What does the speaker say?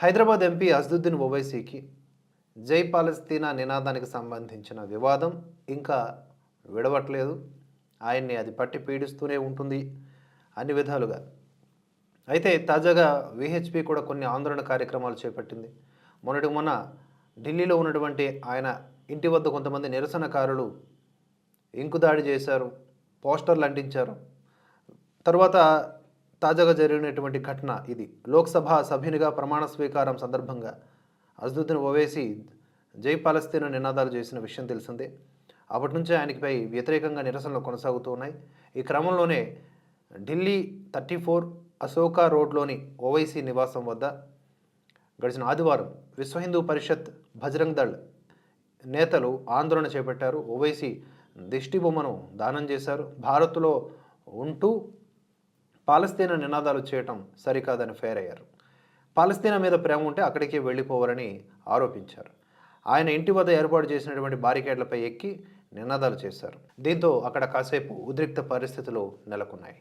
Hyderabad MP Asaduddin ఓవైసీకి జై పాలస్తీనా నినాదానికి సంబంధించిన వివాదం ఇంకా విడవట్లేదు. ఆయన్ని అది పట్టి పీడిస్తూనే ఉంటుంది అన్ని విధాలుగా. అయితే తాజాగా విహెచ్పి కూడా కొన్ని ఆందోళన కార్యక్రమాలు చేపట్టింది. మొన్నటి మొన్న ఢిల్లీలో ఉన్నటువంటి ఆయన ఇంటి వద్ద కొంతమంది నిరసనకారులు ఇంకు దాడి చేశారు పోస్టర్లు అంటించారు. తర్వాత తాజాగా జరిగినటువంటి ఘటన ఇది. లోక్సభ సభ్యునిగా ప్రమాణ స్వీకారం సందర్భంగా అజదుద్దీన్ ఓవైసీ జై పాలస్తీన్ నినాదాలు చేసిన విషయం తెలిసిందే. అప్పటి నుంచి ఆయనకిపై వ్యతిరేకంగా నిరసనలు కొనసాగుతూ ఉన్నాయి. ఈ క్రమంలోనే ఢిల్లీ థర్టీ ఫోర్ అశోకా రోడ్లోని ఓవైసీ నివాసం వద్ద గడిచిన ఆదివారం విశ్వ హిందూ పరిషత్ బజరంగ్ దళ్ నేతలు ఆందోళన చేపట్టారు. ఓవైసీ దిష్టి బొమ్మను దానం చేశారు. భారత్లో ఉంటూ పాలస్తీనా నినాదాలు చేయటం సరికాదని ఫేర్ అయ్యారు. పాలస్తీనా మీద ప్రేమ ఉంటే అక్కడికే వెళ్ళిపోవాలని ఆరోపించారు. ఆయన ఇంటి వద్ద ఏర్పాటు చేసినటువంటి బారికేడ్లపై ఎక్కి నినాదాలు చేశారు. దీంతో అక్కడ కాసేపు ఉద్రిక్త పరిస్థితులు నెలకొన్నాయి.